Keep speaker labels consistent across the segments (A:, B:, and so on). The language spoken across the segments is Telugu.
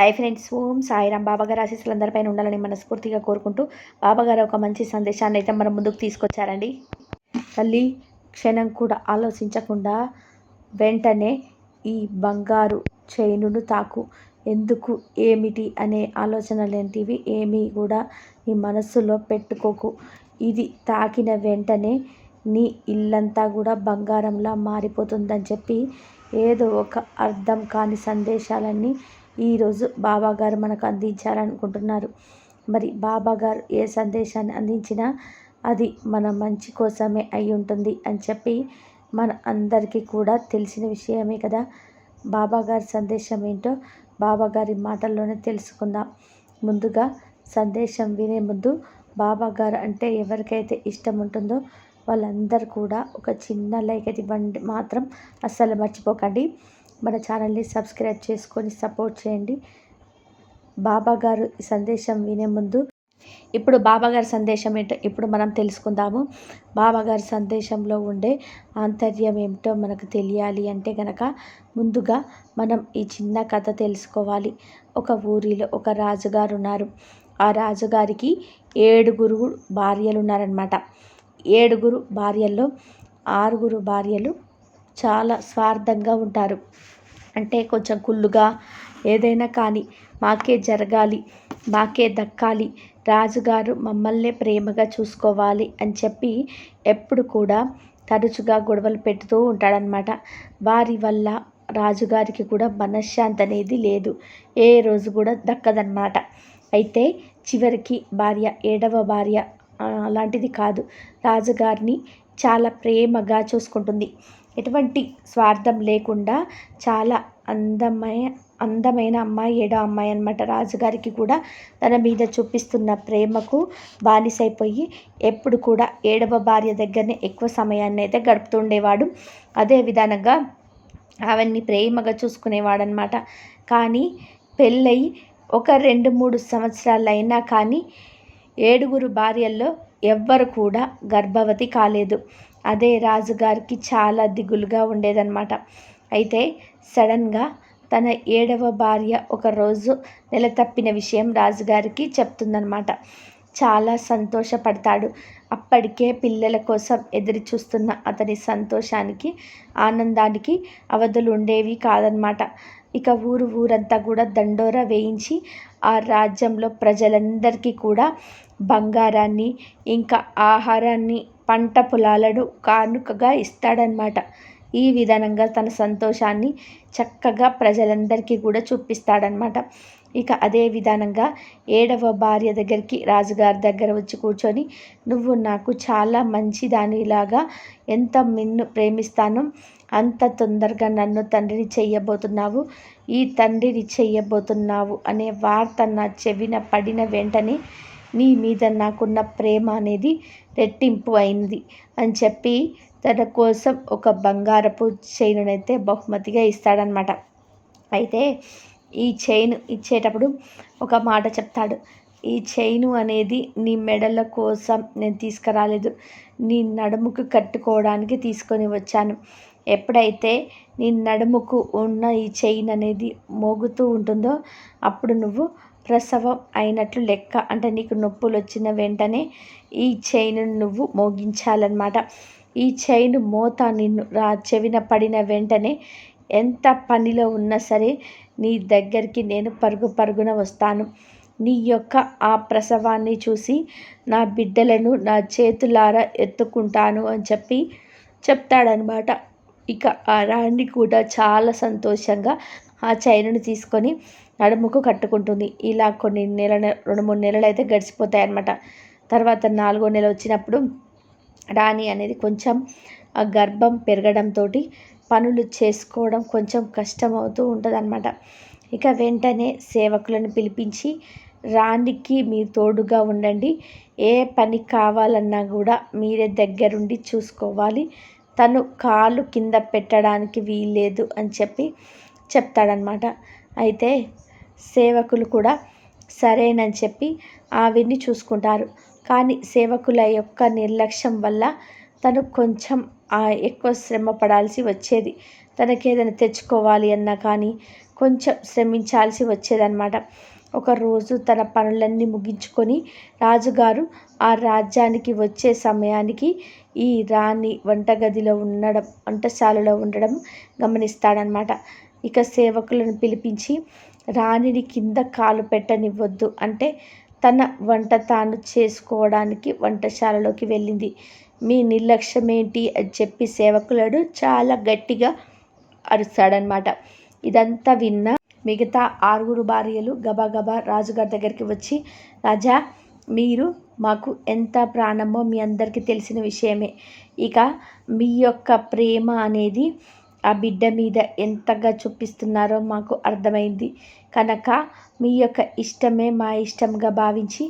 A: హాయ్ ఫ్రెండ్స్ ఓం సాయిరామ్ బాబాగారు ఆశీస్సులు అందరిపైన ఉండాలని మనస్ఫూర్తిగా కోరుకుంటూ బాబాగారు ఒక మంచి సందేశాన్ని అయితే మనం ముందుకు తీసుకొచ్చారండి. తల్లి క్షణం కూడా ఆలోచించకుండా వెంటనే ఈ బంగారు చైనును తాకు. ఎందుకు ఏమిటి అనే ఆలోచనలేంటివి ఏమీ కూడా నీ మనస్సులో పెట్టుకోకు. ఇది తాకిన వెంటనే నీ ఇల్లంతా కూడా బంగారంలా మారిపోతుందని చెప్పి ఏదో ఒక అర్థం కాని సందేశాలన్నీ ఈరోజు బాబాగారు మనకు అందించాలనుకుంటున్నారు మరి బాబాగారు ఏ సందేశాన్ని అందించినా అది మన మంచి కోసమే అయి ఉంటుంది అని చెప్పి మన అందరికీ కూడా తెలిసిన విషయమే కదా. బాబాగారి సందేశం ఏంటో బాబాగారి మాటల్లోనే తెలుసుకుందాం. ముందుగా సందేశం వినే ముందు బాబాగారు అంటే ఎవరికైతే ఇష్టం ఉంటుందో వాళ్ళందరూ కూడా ఒక చిన్న లైక్ అయితే ఇవ్వండి. మాత్రం అస్సలు మర్చిపోకండి. మన ఛానల్ని సబ్స్క్రైబ్ చేసుకొని సపోర్ట్ చేయండి. బాబా గారు ఈ సందేశం వినే ముందు ఇప్పుడు బాబాగారి సందేశం ఏంటో ఇప్పుడు మనం తెలుసుకుందాము. బాబాగారి సందేశంలో ఉండే ఆంతర్యం ఏమిటో మనకు తెలియాలి అంటే కనుక ముందుగా మనం ఈ చిన్న కథ తెలుసుకోవాలి. ఒక ఊరిలో ఒక రాజుగారు ఉన్నారు. ఆ రాజుగారికి ఏడుగురు భార్యలు ఉన్నారనమాట ఏడుగురు భార్యల్లో ఆరుగురు భార్యలు చాలా స్వార్థంగా ఉంటారు. అంటే కొంచెం కుళ్ళుగా ఏదైనా కానీ మాకే జరగాలి మాకే దక్కాలి రాజుగారు మమ్మల్నే ప్రేమగా చూసుకోవాలి అని చెప్పి ఎప్పుడు కూడా తరచుగా గొడవలు పెడుతూ ఉంటాడనమాట వారి వల్ల రాజుగారికి కూడా మనశ్శాంతి అనేది లేదు. ఏ రోజు కూడా దక్కదన్నమాట. అయితే చివరికి భార్య ఏడవ భార్య అలాంటిది కాదు. రాజుగారిని చాలా ప్రేమగా చూసుకుంటుంది. ఎటువంటి స్వార్థం లేకుండా చాలా అందమైన అందమైన అమ్మాయి ఏడో అమ్మాయి అనమాట రాజుగారికి కూడా తన మీద చూపిస్తున్న ప్రేమకు బానిసైపోయి ఎప్పుడు కూడా ఏడవ భార్య దగ్గరనే ఎక్కువ సమయాన్ని అయితే గడుపుతుండేవాడు అదే విధానంగా అవన్నీ ప్రేమగా చూసుకునేవాడనమాట కానీ పెళ్ళై ఒక రెండు మూడు సంవత్సరాలు అయినా కానీ ఏడుగురు భార్యల్లో ఎవ్వరు కూడా గర్భవతి కాలేదు. అదే రాజుగారికి చాలా దిగులుగా ఉండేదన్నమాట. అయితే సడన్గా తన ఏడవ భార్య ఒకరోజు నెల తప్పిన విషయం రాజుగారికి చెప్తుందనమాట చాలా సంతోషపడతాడు. అప్పటికే పిల్లల కోసం ఎదురు చూస్తున్న అతని సంతోషానికి ఆనందానికి అవధులు ఉండేవి కాదనమాట ఇక ఊరు ఊరంతా కూడా దండోరా వేయించి ఆ రాజ్యంలో ప్రజలందరికీ కూడా బంగారాన్ని ఇంకా ఆహారాన్ని పంట పొలాలను కానుకగా ఇస్తాడనమాట ఈ విధానంగా తన సంతోషాన్ని చక్కగా ప్రజలందరికీ కూడా చూపిస్తాడనమాట ఇక అదే విధానంగా ఏడవ భార్య దగ్గరికి రాజుగారి దగ్గర వచ్చి కూర్చొని నువ్వు నాకు చాలా మంచి దానిలాగా ఎంత నిన్ను ప్రేమిస్తానో అంత తొందరగా నన్ను తండ్రిని చెయ్యబోతున్నావు ఈ తండ్రిని చెయ్యబోతున్నావు అనే వార్త నా చెవిన పడిన వెంటనే నీ మీద నాకున్న ప్రేమ అనేది రెట్టింపు అయింది అని చెప్పి తన కోసం ఒక బంగారపు చైనునైతే బహుమతిగా ఇస్తాడనమాట అయితే ఈ చైన్ ఇచ్చేటప్పుడు ఒక మాట చెప్తాడు. ఈ చైను అనేది నీ మెడల కోసం నేను తీసుకురాలేదు. నీ నడుముకు కట్టుకోవడానికి తీసుకొని వచ్చాను. ఎప్పుడైతే నీ నడుముకు ఉన్న ఈ చైన్ అనేది మోగుతూ ఉంటుందో అప్పుడు నువ్వు ప్రసవం అయినట్లు లెక్క. అంటే నీకు నొప్పులు వచ్చిన వెంటనే ఈ చైన్ నువ్వు మోగించాలన్నమాట. ఈ చైన్ మోత నిన్ను రా చెవిన పడిన వెంటనే ఎంత పనిలో ఉన్నా సరే నీ దగ్గరికి నేను పరుగు పరుగున వస్తాను. నీ యొక్క ఆ ప్రసవాన్ని చూసి నా బిడ్డలను నా చేతులారా ఎత్తుకుంటాను అని చెప్పి చెప్తాడనమాట ఇక ఆ రాణి కూడా చాలా సంతోషంగా ఆ చైనును తీసుకొని నడుముకు కట్టుకుంటుంది. ఇలా కొన్ని నెల రెండు మూడు నెలలు అయితే గడిచిపోతాయి అన్నమాట తర్వాత నాలుగో నెల వచ్చినప్పుడు రాణి అనేది కొంచెం ఆ గర్భం పెరగడంతో పనులు చేసుకోవడం కొంచెం కష్టమవుతూ ఉంటుంది అనమాట ఇక వెంటనే సేవకులను పిలిపించి రాణికి మీరు తోడుగా ఉండండి. ఏ పని కావాలన్నా కూడా మీరే దగ్గరుండి చూసుకోవాలి. తను కాలు కింద పెట్టడానికి వీల్లేదు అని చెప్పి చెప్తాడనమాట అయితే సేవకులు కూడా సరేనని చెప్పి ఆవిడ్ని చూసుకుంటారు. కానీ సేవకుల యొక్క నిర్లక్ష్యం వల్ల తను కొంచెం ఎక్కువ శ్రమ పడాల్సి వచ్చేది. తనకి ఏదైనా తెచ్చుకోవాలి అన్నా కానీ కొంచెం శ్రమించాల్సి వచ్చేదన్నమాట. ఒకరోజు తన పనులన్నీ ముగించుకొని రాజుగారు ఆ రాజ్యానికి వచ్చే సమయానికి ఈ రాణి వంటగదిలో ఉండడం వంటశాలలో ఉండడం గమనిస్తాడనమాట ఇక సేవకులను పిలిపించి రాణిని కింద కాలు పెట్టనివ్వద్దు అంటే తన వంట తాను చేసుకోవడానికి వంటశాలలోకి వెళ్ళింది. మీ నిర్లక్ష్యం ఏంటి అని చెప్పి సేవకులడు చాలా గట్టిగా అరుస్తాడనమాట ఇదంతా విన్న మిగతా ఆరుగురు భార్యలు గబాగబా రాజుగారి దగ్గరికి వచ్చి రాజా మీరు మాకు ఎంత ప్రాణమో మీ అందరికీ తెలిసిన విషయమే. ఇక మీ యొక్క ప్రేమ అనేది ఆ బిడ్డ మీద ఎంతగా చూపిస్తున్నారో మాకు అర్థమైంది. కనుక మీ యొక్క ఇష్టమే మా ఇష్టంగా భావించి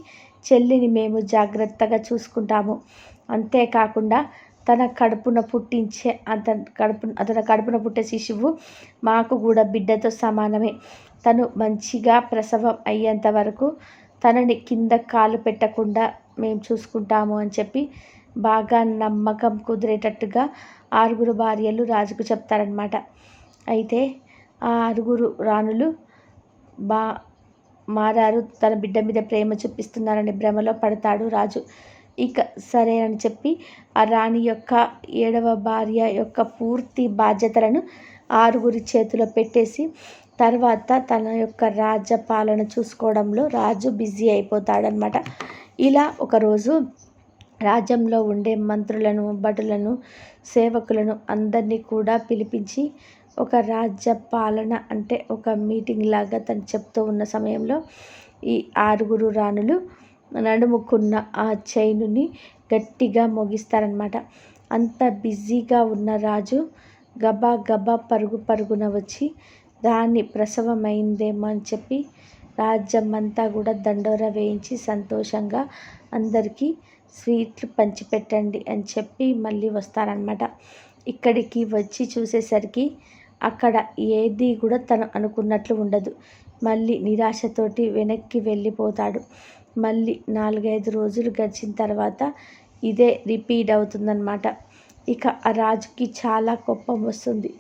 A: చెల్లిని మేము జాగ్రత్తగా చూసుకుంటాము. అంతేకాకుండా తన కడుపున పుట్టించే అతను కడుపు అతను కడుపున పుట్టే శిశువు మాకు కూడా బిడ్డతో సమానమే. తను మంచిగా ప్రసవం అయ్యేంత వరకు తనని కింద కాలు పెట్టకుండా మేము చూసుకుంటాము అని చెప్పి బాగా నమ్మకం కుదిరేటట్టుగా ఆరుగురు భార్యలు రాజుకు చెప్తారనమాట అయితే ఆ ఆరుగురు రాణులు బా మారారు. తన బిడ్డ మీద ప్రేమ చూపిస్తున్నారని భ్రమలో పడతాడు రాజు. ఇక సరే అని చెప్పి ఆ రాణి యొక్క ఏడవ భార్య యొక్క పూర్తి బాధ్యతలను ఆరుగురి చేతిలో పెట్టేసి తర్వాత తన యొక్క రాజ్య పాలన చూసుకోవడంలో రాజు బిజీ అయిపోతాడనమాట ఇలా ఒకరోజు రాజ్యంలో ఉండే మంత్రులను భటులను సేవకులను అందరినీ కూడా పిలిపించి ఒక రాజ్య పాలన అంటే ఒక మీటింగ్ లాగా తను చెప్తూ ఉన్న సమయంలో ఈ ఆరుగురు రాణులు నడుముకున్న ఆ చైనుని గట్టిగా మోగిస్తారనమాట అంత బిజీగా ఉన్న రాజు గబా గబా పరుగు పరుగున వచ్చి దాన్ని ప్రసవమైందేమో అని చెప్పి రాజ్యం అంతా కూడా దండోర వేయించి సంతోషంగా అందరికీ స్వీట్లు పంచిపెట్టండి అని చెప్పి మళ్ళీ వస్తారనమాట ఇక్కడికి వచ్చి చూసేసరికి అక్కడ ఏది కూడా తను అనుకున్నట్లు ఉండదు. మళ్ళీ నిరాశతోటి వెనక్కి వెళ్ళిపోతాడు. మళ్ళీ నాలుగైదు రోజులు గడిచిన తర్వాత ఇదే రిపీట్ అవుతుందన్నమాట. ఇక ఆ రాజుకి చాలా కోపం వస్తుంది.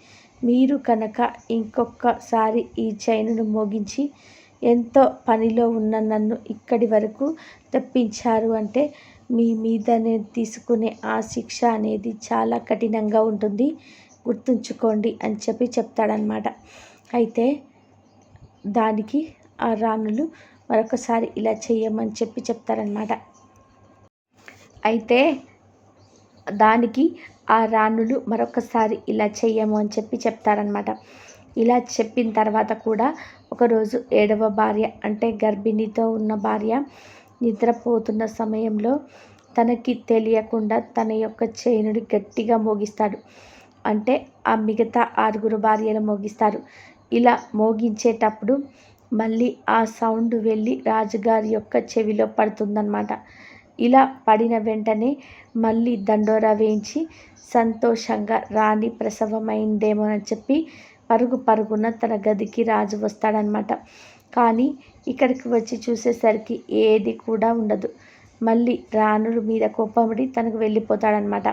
A: మీరు కనుక ఇంకొకసారి ఈ చైన్ను మోగించి ఎంతో పనిలో ఉన్న నన్ను ఇక్కడి వరకు తెప్పించారు అంటే మీ మీద తీసుకునే ఆ శిక్ష అనేది చాలా కఠినంగా ఉంటుంది. గుర్తుంచుకోండి అని చెప్పి చెప్తాడనమాట అయితే దానికి ఆ రాణులు మరొకసారి ఇలా చెయ్యమని చెప్పి చెప్తారనమాట అయితే దానికి ఆ రాణులు మరొకసారి ఇలా చెయ్యము అని చెప్పి చెప్తారనమాట ఇలా చెప్పిన తర్వాత కూడా ఒకరోజు ఏడవ భార్య అంటే గర్భిణితో ఉన్న భార్య నిద్రపోతున్న సమయంలో తనకి తెలియకుండా తన యొక్క చైనుని గట్టిగా మోగిస్తాడు. అంటే ఆ మిగతా ఆరుగురు భార్యలు మోగిస్తారు. ఇలా మోగించేటప్పుడు మళ్ళీ ఆ సౌండ్ వెళ్ళి రాజుగారి యొక్క చెవిలో పడుతుందన్నమాట. ఇలా పడిన వెంటనే మళ్ళీ దండోరా వేయించి సంతోషంగా రాణి ప్రసవమైందేమో అని చెప్పి పరుగు పరుగున తన గదికి రాజు వస్తాడనమాట కానీ ఇక్కడికి వచ్చి చూసేసరికి ఏది కూడా ఉండదు. మళ్ళీ రాణుల మీద కోపపడి తనకు వెళ్ళిపోతాడనమాట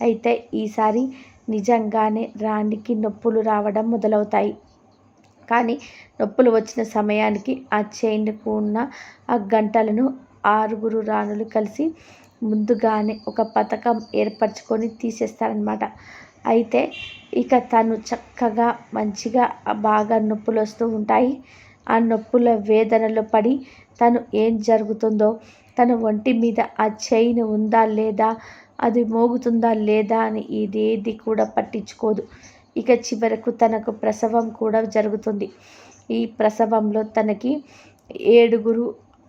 A: అయితే ఈసారి నిజంగానే రాణికి నొప్పులు రావడం మొదలవుతాయి. కానీ నొప్పులు వచ్చిన సమయానికి ఆ చైన్కు ఉన్న ఆ గంటలను ఆరుగురు రాణులు కలిసి ముందుగానే ఒక పథకం ఏర్పరచుకొని తీసేస్తారనమాట అయితే ఇక తను చక్కగా మంచిగా బాగా నొప్పులు వస్తూ ఉంటాయి. ఆ నొప్పుల వేదనలో పడి తను ఏం జరుగుతుందో తన ఒంటి మీద ఆ చైన్ ఉందా లేదా అది మోగుతుందా లేదా అని ఇదేది కూడా పట్టించుకోదు. ఇక చివరకు తనకు ప్రసవం కూడా జరుగుతుంది. ఈ ప్రసవంలో తనకి ఏడుగురు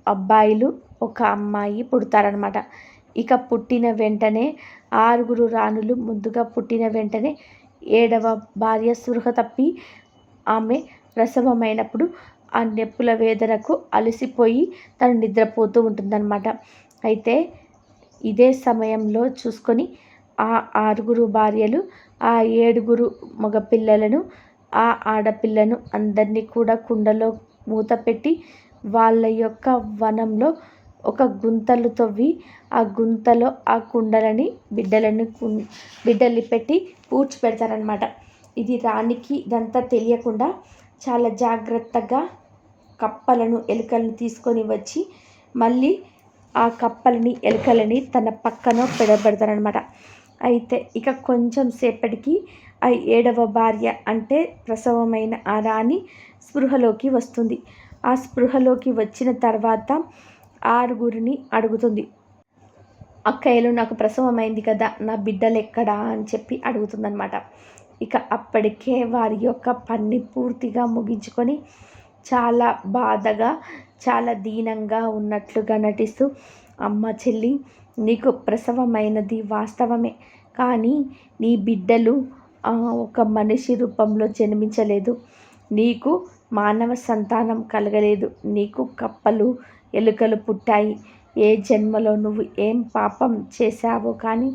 A: అబ్బాయిలు ఒక అమ్మాయి పుడతారనమాట ఇక పుట్టిన వెంటనే ఆరుగురు రాణులు ముందుగా పుట్టిన వెంటనే ఏడవ భార్య సృహ తప్పి ఆమె ప్రసవమైనప్పుడు ఆ నొప్పుల వేదనకు అలసిపోయి తను నిద్రపోతూ ఉంటుందన్నమాట. అయితే ఇదే సమయంలో చూసుకొని ఆ ఆరుగురు భార్యలు ఆ ఏడుగురు మగపిల్లలను ఆ ఆడపిల్లను అందరినీ కూడా కుండలో మూత పెట్టి వాళ్ళ యొక్క వనంలో ఒక గుంతలు తవ్వి ఆ గుంతలో ఆ కుండలని బిడ్డలను బిడ్డల్ని పెట్టి పూడ్చి పెడతారనమాట ఇది రాణికి ఇదంతా తెలియకుండా చాలా జాగ్రత్తగా కప్పలను ఎలుకలను తీసుకొని వచ్చి మళ్ళీ ఆ కప్పలని ఎలుకలని తన పక్కన పెడబెడతారనమాట అయితే ఇక కొంచెం సేపటికి ఆ ఏడవ భార్య అంటే ప్రసవమైన ఆ రాణి స్పృహలోకి వస్తుంది. ఆ స్పృహలోకి వచ్చిన తర్వాత ఆరుగురిని అడుగుతుంది. అక్కయ్యలు నాకు ప్రసవమైంది కదా నా బిడ్డలు ఎక్కడా అని చెప్పి అడుగుతుందనమాట ఇక అప్పటికే వారి యొక్క పని పూర్తిగా ముగించుకొని చాలా బాధగా చాలా దీనంగా ఉన్నట్లుగా నటిస్తూ అమ్మ చెల్లి నీకు ప్రసవమైనది వాస్తవమే. కానీ నీ బిడ్డలు ఒక మనిషి రూపంలో జన్మించలేదు. నీకు మానవ సంతానం కలగలేదు. నీకు కప్పలు ఎలుకలు పుట్టాయి. ఏ జన్మలో నువ్వు ఏం పాపం చేశావో కానీ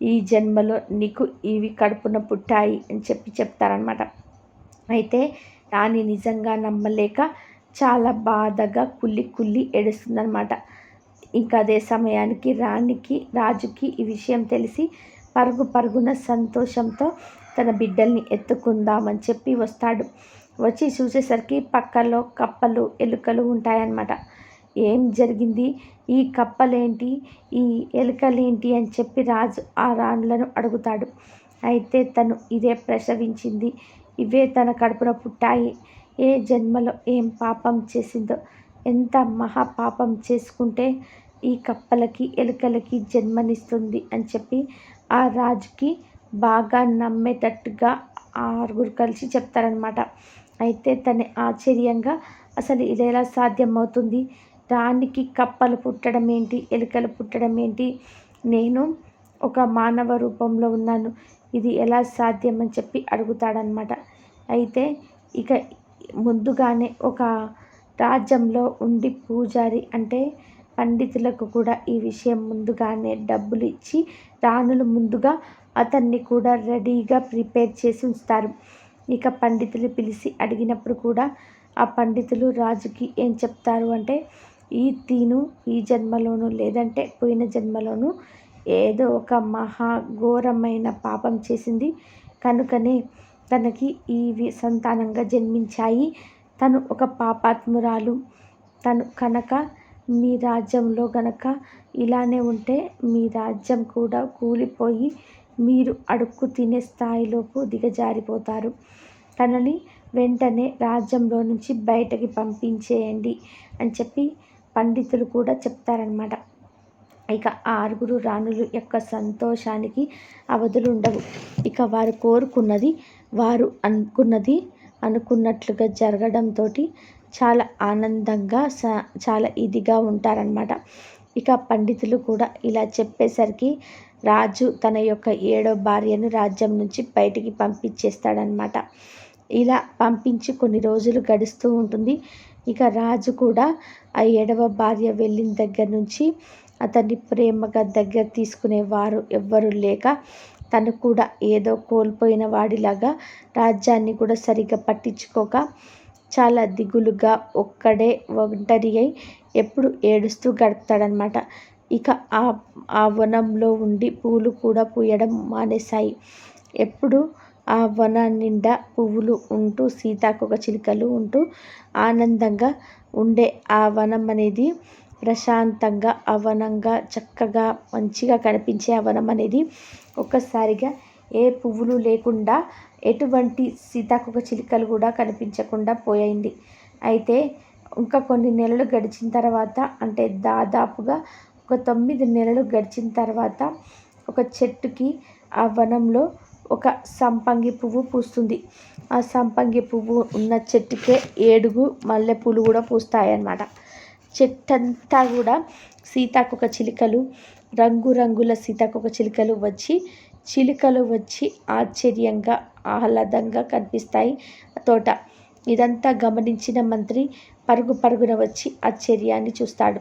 A: ఈ జన్మలో నీకు ఇవి కడుపున పుట్టాయి అని చెప్పి చెప్తారనమాట అయితే రాణి నిజంగా నమ్మలేక చాలా బాధగా కుల్లి కుల్లి ఏడుస్తుందనమాట ఇంకా అదే సమయానికి రాణికి రాజుకి ఈ విషయం తెలిసి పరుగు పరుగున సంతోషంతో తన బిడ్డల్ని ఎత్తుకుందామని చెప్పి వస్తాడు. వచ్చి చూసేసరికి పక్కలో కప్పలు ఎలుకలు ఉంటాయన్నమాట. ఏం జరిగింది? ఈ కప్పలేంటి? ఈ ఎలుకలేంటి? అని చెప్పి రాజు ఆ రాణులను అడుగుతాడు. అయితే తను ఇదే ప్రసవించింది. ఇవే తన కడుపున పుట్టాయి. ఏ జన్మలో ఏం పాపం చేసిందో ఎంత మహాపాపం చేసుకుంటే ఈ కప్పలకి ఎలుకలకి జన్మనిస్తుంది అని చెప్పి ఆ రాజుకి బాగా నమ్మేటట్టుగా ఆరుగురు కలిసి చెప్తారనమాట అయితే తన ఆశ్చర్యంగా అసలు ఇది ఎలా సాధ్యమవుతుంది? దానికి కప్పలు పుట్టడం ఏంటి? ఎలుకలు పుట్టడం ఏంటి? నేను ఒక మానవ రూపంలో ఉన్నాను. ఇది ఎలా సాధ్యం అని చెప్పి అడుగుతాడనమాట అయితే ఇక ముందుగానే ఒక రాజ్యంలో ఉండి పూజారి అంటే పండితులకు కూడా ఈ విషయం ముందుగానే డబ్బులు ఇచ్చి రాణులు ముందుగా అతన్ని కూడా రెడీగా ప్రిపేర్ చేసి ఉంచుతారు. ఇక పండితులు పిలిచి అడిగినప్పుడు కూడా ఆ పండితులు రాజుకి ఏం చెప్తారు అంటే ఈ తీను ఈ జన్మలోను లేదంటే పోయిన జన్మలోను ఏదో ఒక మహా ఘోరమైన పాపం చేసింది. కనుకనే తనకి ఈ సంతానంగా జన్మించాయి. తను ఒక పాపాత్మురాలు. తను కనుక మీ రాజ్యంలో గనక ఇలానే ఉంటే మీ రాజ్యం కూడా కూలిపోయి మీరు అడుక్కు తినే స్థాయిలోపు దిగజారిపోతారు. తనని వెంటనే రాజ్యంలో నుంచి బయటకి పంపించేయండి అని చెప్పి పండితులు కూడా చెప్తారనమాట ఇక ఆరుగురు రాణులు యొక్క సంతోషానికి అవధులు ఉండవు ఇక వారు కోరుకున్నది వారు అనుకున్నది అనుకున్నట్లుగా జరగడంతో చాలా ఆనందంగా స చాలా ఇదిగా ఉంటారనమాట ఇక పండితులు కూడా ఇలా చెప్పేసరికి రాజు తన యొక్క ఏడో భార్యను రాజ్యం నుంచి బయటికి పంపించేస్తాడనమాట ఇలా పంపించి కొన్ని రోజులు గడుస్తూ ఉంటుంది. ఇక రాజు కూడా ఆ ఏడవ భార్య వెళ్ళిన దగ్గర నుంచి అతన్ని ప్రేమగా దగ్గర తీసుకునేవారు ఎవ్వరు లేక తను కూడా ఏదో కోల్పోయిన వాడిలాగా రాజ్యాన్ని కూడా సరిగ్గా పట్టించుకోక చాలా దిగులుగా ఒక్కడే ఒంటరి అయి ఎప్పుడు ఏడుస్తూ గడుపుతాడనమాట ఇక ఆ ఆ వనంలో ఉండి పూలు కూడా పూయడం మానేశాయి. ఎప్పుడు ఆ వన నిండా పువ్వులు ఉంటూ సీతాకొక చిలుకలు ఉంటూ ఆనందంగా ఉండే ఆ వనం అనేది ప్రశాంతంగా అవనంగా చక్కగా మంచిగా కనిపించే ఆ వనం అనేది ఒక్కసారిగా ఏ పువ్వులు లేకుండా ఎటువంటి సీతాకొక చిలుకలు కూడా కనిపించకుండా పోయింది. అయితే ఇంకా కొన్ని నెలలు గడిచిన తర్వాత అంటే దాదాపుగా ఒక తొమ్మిది నెలలు గడిచిన తర్వాత ఒక చెట్టుకి ఆ వనంలో ఒక సంపంగి పువ్వు పూస్తుంది. ఆ సంపంగి పువ్వు ఉన్న చెట్టుకే ఏడుగు మల్లెపూలు కూడా పూస్తాయన్నమాట. చెట్టంతా కూడా సీతాకొక చిలుకలు రంగురంగుల సీతాకొక చిలుకలు వచ్చి చిలుకలు వచ్చి ఆశ్చర్యంగా ఆహ్లాదంగా కనిపిస్తాయి తోట. ఇదంతా గమనించిన మంత్రి పరుగు పరుగున వచ్చి ఆశ్చర్యాన్ని చూస్తాడు.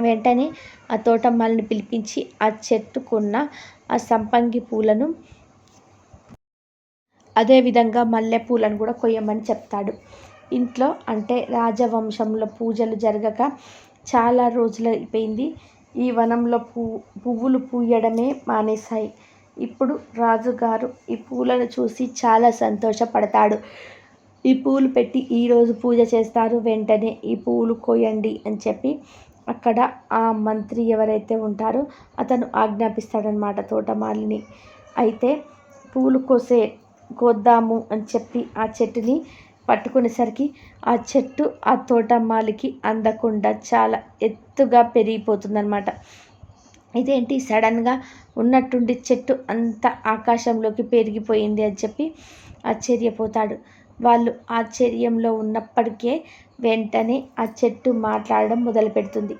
A: వెంటనే ఆ తోటమ్మల్ని పిలిపించి ఆ చెట్టుకున్న ఆ సంపంగి పూలను అదేవిధంగా మల్లెపూలను కూడా కొయ్యమని చెప్తాడు. ఇంట్లో అంటే రాజవంశంలో పూజలు జరగక చాలా రోజులు అయిపోయింది. ఈ వనంలో పూ పువ్వులు పూయడమే మానేశాయి. ఇప్పుడు రాజుగారు ఈ పూలను చూసి చాలా సంతోషపడతాడు. ఈ పూలు పెట్టి ఈరోజు పూజ చేస్తారు వెంటనే ఈ పూలు కోయండి అని చెప్పి అక్కడ ఆ మంత్రి ఎవరైతే ఉంటారో అతను ఆజ్ఞాపిస్తాడనమాట తోటమాలిని. అయితే పూలు కోసే కోద్దాము అని చెప్పి ఆ చెట్టుని పట్టుకునేసరికి ఆ చెట్టు ఆ తోటమ్మాలికి అందకుండా చాలా ఎత్తుగా పెరిగిపోతుందన్నమాట. ఇదేంటి? సడన్గా ఉన్నట్టుండి చెట్టు అంత ఆకాశంలోకి పెరిగిపోయింది అని చెప్పి ఆశ్చర్యపోతాడు. వాళ్ళు ఆశ్చర్యంలో ఉన్నప్పటికే వెంటనే ఆ చెట్టు మాట్లాడడం మొదలు పెడుతుంది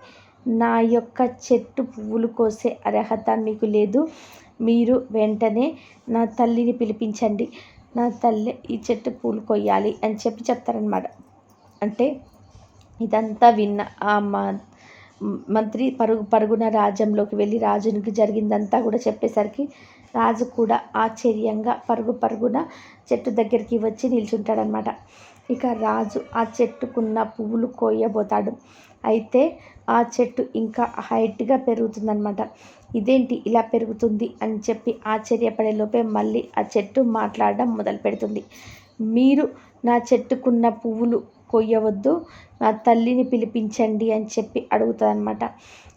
A: నా యొక్క చెట్టు పువ్వులు కోసే అర్హత మీకు లేదు. మీరు వెంటనే నా తల్లిని పిలిపించండి. నా తల్లి ఈ చెట్టు పూలు కొయ్యాలి అని చెప్పి చెప్తారనమాట అంటే ఇదంతా విన్న ఆ మా మంత్రి పరుగు పరుగున రాజ్యంలోకి వెళ్ళి రాజునికి జరిగిందంతా కూడా చెప్పేసరికి రాజు కూడా ఆశ్చర్యంగా పరుగు పరుగున చెట్టు దగ్గరికి వచ్చి నిల్చుంటాడనమాట ఇక రాజు ఆ చెట్టుకున్న పువ్వులు కోయబోతాడు అయితే ఆ చెట్టు ఇంకా హైట్గా పెరుగుతుందనమాట ఇదేంటి ఇలా పెరుగుతుంది అని చెప్పి ఆశ్చర్యపడే లోపే మళ్ళీ ఆ చెట్టు మాట్లాడడం మొదలు పెడుతుంది మీరు నా చెట్టుకున్న పువ్వులు కొయ్యవద్దు నా తల్లిని పిలిపించండి అని చెప్పి అడుగుతుందన్నమాట.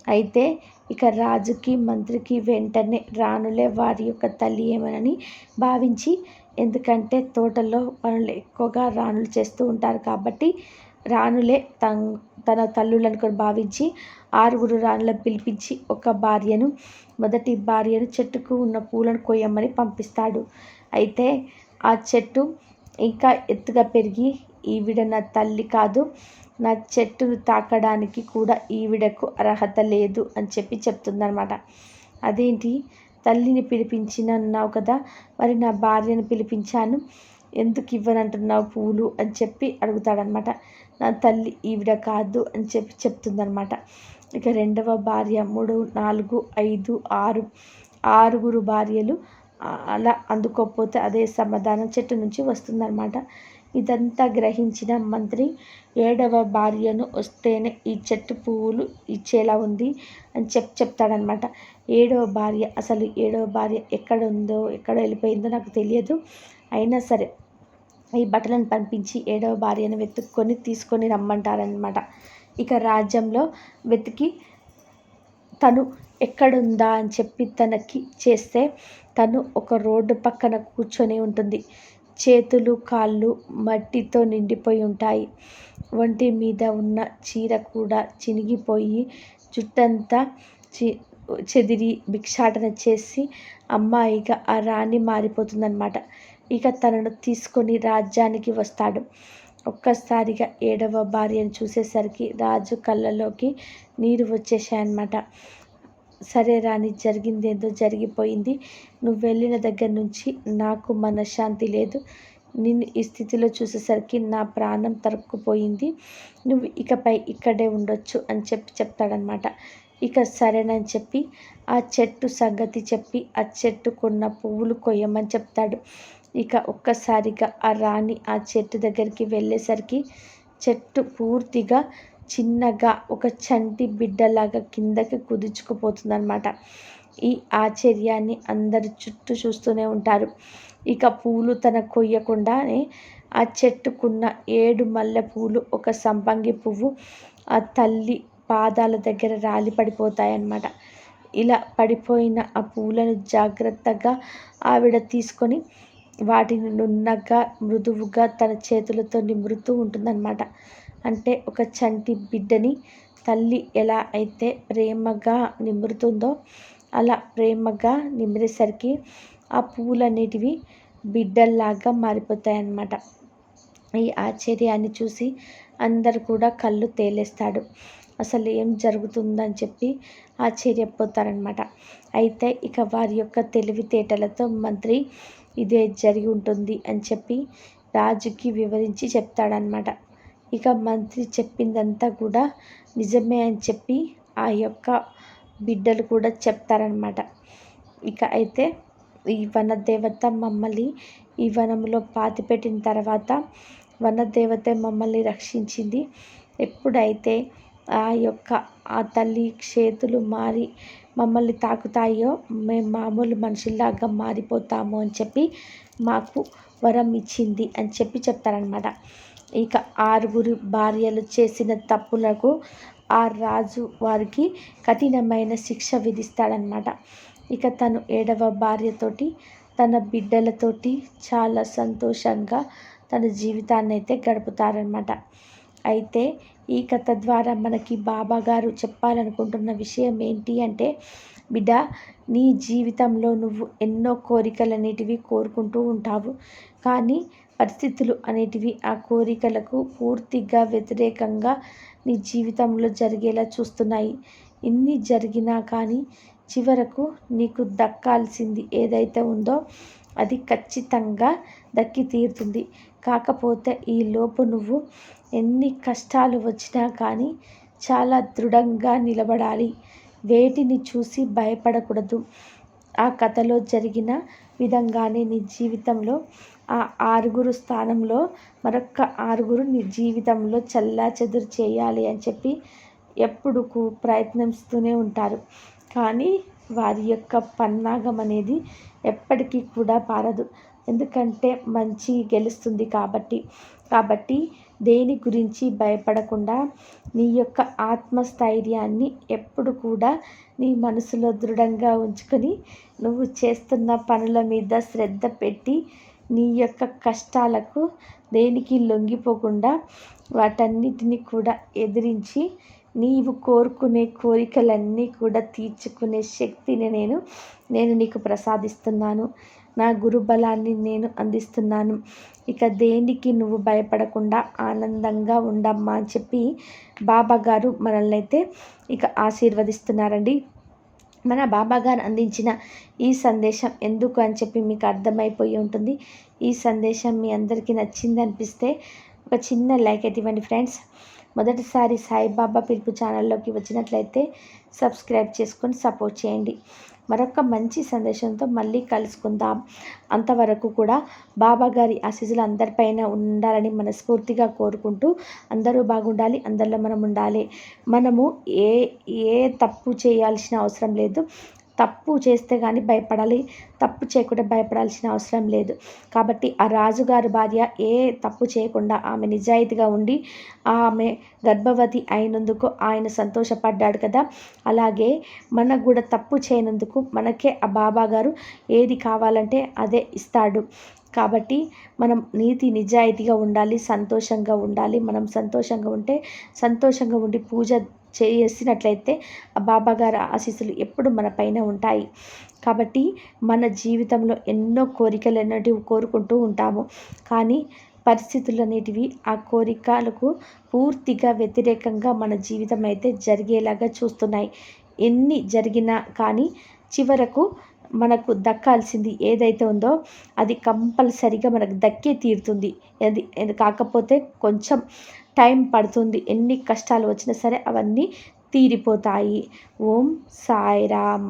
A: అయితే ఇక రాజుకి మంత్రికి వెంటనే రాణులే వారి యొక్క తల్లి ఏమనని భావించి ఎందుకంటే తోటలో పనులు ఎక్కువగా రాణులు చేస్తూ ఉంటారు కాబట్టి రాణులే తన తన తల్లులను భావించి ఆరుగురు రాణులను పిలిపించి ఒక భార్యను మొదటి భార్యను చెట్టుకు ఉన్న పూలను కొయ్యమని పంపిస్తాడు. అయితే ఆ చెట్టు ఇంకా ఎత్తుగా పెరిగి ఈవిడ నా తల్లి కాదు నా చెట్టును తాకడానికి కూడా ఈవిడకు అర్హత లేదు అని చెప్పి చెప్తుందనమాట అదేంటి? తల్లిని పిలిపించిన అన్నావు కదా మరి నా భార్యను పిలిపించాను. ఎందుకు ఇవ్వనంటున్నావు పూలు అని చెప్పి అడుగుతాడనమాట. నా తల్లి ఈవిడ కాదు అని చెప్పి చెప్తుందనమాట. ఇక రెండవ భార్య మూడు నాలుగు ఐదు ఆరు ఆరుగురు భార్యలు అలా అందుకోకపోతే అదే సమాధానం చెట్టు నుంచి వస్తుందన్నమాట ఇదంతా గ్రహించిన మంత్రి ఏడవ భార్యను వస్తేనే ఈ చెట్టు పువ్వులు ఇచ్చేలా ఉంది అని చెప్ చెప్తాడనమాట. ఏడవ భార్య అసలు ఏడవ భార్య ఎక్కడ ఉందో ఎక్కడ వెళ్ళిపోయిందో నాకు తెలియదు. అయినా సరే ఈ బట్టలను పంపించి ఏడవ భార్యను వెతుక్కొని తీసుకొని రమ్మంటారనమాట ఇక రాజ్యంలో వెతికి తను ఎక్కడుందా అని చెప్పి తనకి చేస్తే తను ఒక రోడ్డు పక్కన కూర్చొని ఉంటుంది. చేతులు కాళ్ళు మట్టితో నిండిపోయి ఉంటాయి. ఒంటి మీద ఉన్న చీర కూడా చినిగిపోయి జుట్టంతా చి చెదిరి భిక్షాటన చేసి అమ్మాయిగా ఆ రాణి మారిపోతుందన్నమాట. ఇక తనను తీసుకొని రాజ్యానికి వస్తాడు. ఒక్కసారిగా ఏడవ భార్యను చూసేసరికి రాజు కళ్ళలోకి నీరు వచ్చేసాయన్నమాట సరే రాణి జరిగిందేందో జరిగిపోయింది. నువ్వు వెళ్ళిన దగ్గర నుంచి నాకు మనశ్శాంతి లేదు. నిన్ను ఈ స్థితిలో చూసేసరికి నా ప్రాణం తరుక్కుపోయింది. నువ్వు ఇకపై ఇక్కడే ఉండొచ్చు అని చెప్పి చెప్తాడనమాట ఇక సరేనని చెప్పి ఆ చెట్టు సంగతి చెప్పి ఆ చెట్టుకున్న పువ్వులు కొయ్యమని చెప్తాడు. ఇక ఒక్కసారిగా ఆ రాణి ఆ చెట్టు దగ్గరికి వెళ్ళేసరికి చెట్టు పూర్తిగా చిన్నగా ఒక చంటి బిడ్డలాగా కిందకి కుదుచుకుపోతుందన్నమాట. ఈ ఆశ్చర్యాన్ని అందరు చుట్టూ చూస్తూనే ఉంటారు. ఇక పూలు తన కొయ్యకుండానే ఆ చెట్టుకున్న ఏడు మల్లె పూలు ఒక సంపంగి పువ్వు ఆ తల్లి పాదాల దగ్గర రాలి పడిపోతాయన్నమాట. ఇలా పడిపోయిన ఆ పూలను జాగ్రత్తగా ఆవిడ తీసుకొని వాటిని నున్నగా మృదువుగా తన చేతులతో నిమురుతూ ఉంటుందన్నమాట. అంటే ఒక చంటి బిడ్డని తల్లి ఎలా అయితే ప్రేమగా నిమురుతుందో అలా ప్రేమగా నిమిరేసరికి ఆ పువ్వులన్నిటివి బిడ్డల్లాగా మారిపోతాయన్నమాట. ఈ ఆశ్చర్యాన్ని చూసి అందరు కూడా కళ్ళు తేలేస్తాడు. అసలు ఏం జరుగుతుందని చెప్పి ఆశ్చర్యపోతారనమాట అయితే ఇక వారి యొక్క తెలివితేటలతో మంత్రి ఇదే జరిగి ఉంటుంది అని చెప్పి రాజుకి వివరించి చెప్తాడనమాట ఇక మంత్రి చెప్పిందంతా కూడా నిజమే అని చెప్పి ఆ యొక్క బిడ్డలు కూడా చెప్తారనమాట ఇక అయితే ఈ వనదేవత మమ్మల్ని ఈ వనంలో పాతిపెట్టిన తర్వాత వనదేవత మమ్మల్ని రక్షించింది. ఎప్పుడైతే ఆ యొక్క ఆ తల్లి చేతులు మారి మమ్మల్ని తాకుతాయో మేము మామూలు మనుషుల్లాగా మారిపోతాము అని చెప్పి మాకు వరం ఇచ్చింది అని చెప్పి చెప్తారనమాట ఇక ఆరుగురు భార్యలు చేసిన తప్పులకు ఆ రాజు వారికి కఠినమైన శిక్ష విధిస్తాడనమాట ఇక తను ఏడవ భార్యతోటి తన బిడ్డలతోటి చాలా సంతోషంగా తన జీవితాన్ని అయితే గడుపుతారనమాట అయితే ఈ కథ ద్వారా మనకి బాబా గారు చెప్పాలనుకుంటున్న విషయం ఏంటి అంటే బిడ్డ నీ జీవితంలో నువ్వు ఎన్నో కోరికలు అనేటివి కోరుకుంటూ ఉంటావు. కానీ పరిస్థితులు అనేటివి ఆ కోరికలకు పూర్తిగా వ్యతిరేకంగా నీ జీవితంలో జరిగేలా చూస్తున్నాయి. ఇన్ని జరిగినా కానీ చివరకు నీకు దక్కాల్సింది ఏదైతే ఉందో అది ఖచ్చితంగా దక్కి తీరుతుంది. కాకపోతే ఈ లోపు నువ్వు ఎన్ని కష్టాలు వచ్చినా కానీ చాలా దృఢంగా నిలబడాలి. వేటిని చూసి భయపడకూడదు. ఆ కథలో జరిగిన విధంగానే నీ జీవితంలో ఆ ఆరుగురు స్థానంలో మరొక ఆరుగురు నీ జీవితంలో చల్లా చెదురు చేయాలి అని చెప్పి ఎప్పుడు ప్రయత్నిస్తూనే ఉంటారు. కానీ వారి యొక్క పన్నాగం అనేది ఎప్పటికీ కూడా పారదు. ఎందుకంటే మంచి గెలుస్తుంది కాబట్టి. కాబట్టి దేని గురించి భయపడకుండా నీ యొక్క ఆత్మస్థైర్యాన్ని ఎప్పుడు కూడా నీ మనసులో దృఢంగా ఉంచుకొని నువ్వు చేస్తున్న పనుల మీద శ్రద్ధ పెట్టి నీ యొక్క కష్టాలకు దేనికి లొంగిపోకుండా వాటన్నిటిని కూడా ఎదిరించి నీవు కోరుకునే కోరికలన్నీ కూడా తీర్చుకునే శక్తిని నేను నేను నీకు ప్రసాదిస్తున్నాను. నా గురుబలాన్ని నేను అందిస్తున్నాను. ఇక దేనికి నువ్వు భయపడకుండా ఆనందంగా ఉండమ్మా అని చెప్పి బాబా గారు మనల్ని అయితే ఇక ఆశీర్వదిస్తున్నారండి. మన బాబా గారు అందించిన ఈ సందేశం ఎందుకు అని చెప్పి మీకు అర్థమైపోయి ఉంటుంది. ఈ సందేశం మీ అందరికీ నచ్చింది అనిపిస్తే ఒక చిన్న లైక్ అయితే ఇవ్వండి ఫ్రెండ్స్. మొదటిసారి సాయిబాబా పిలుపు ఛానల్లోకి వచ్చినట్లయితే సబ్స్క్రైబ్ చేసుకొని సపోర్ట్ చేయండి. మరొక మంచి సందేశంతో మళ్ళీ కలుసుకుందాం. అంతవరకు కూడా బాబా గారి ఆశీస్సులు అందరిపైన ఉండాలని మనస్ఫూర్తిగా కోరుకుంటూ అందరూ బాగుండాలి అందరిలో మనం ఉండాలి. మనము ఏ ఏ తప్పు చేయాల్సిన అవసరం లేదు. తప్పు చేస్తే కానీ భయపడాలి తప్పు చేయకుండా భయపడాల్సిన అవసరం లేదు. కాబట్టి ఆ రాజుగారి భార్య ఏ తప్పు చేయకుండా ఆమె నిజాయితీగా ఉండి ఆమె గర్భవతి అయినందుకు ఆయన సంతోషపడ్డాడు కదా. అలాగే మనకు కూడా తప్పు చేయనందుకు మనకే ఆ బాబా గారు ఏది కావాలంటే అదే ఇస్తాడు. కాబట్టి మనం నీతి నిజాయితీగా ఉండాలి సంతోషంగా ఉండాలి. మనం సంతోషంగా ఉంటే సంతోషంగా ఉండి పూజ చేసినట్లయితే ఆ బాబా గారి ఆశీస్సులు ఎప్పుడు మన పైన ఉంటాయి. కాబట్టి మన జీవితంలో ఎన్నో కోరికలు అనేటివి కోరుకుంటూ ఉంటాము. కానీ పరిస్థితులు అనేటివి ఆ కోరికలకు పూర్తిగా వ్యతిరేకంగా మన జీవితం అయితే జరిగేలాగా చూస్తున్నాయి. ఎన్ని జరిగినా కానీ చివరకు మనకు దక్కాల్సింది ఏదైతే ఉందో అది కంపల్సరిగా మనకు దక్కే తీరుతుంది. అది కాకపోతే కొంచెం టైం పడుతుంది. ఎన్ని కష్టాలు వచ్చినా సరే అవన్నీ తీరిపోతాయి. ఓం సాయిరామ్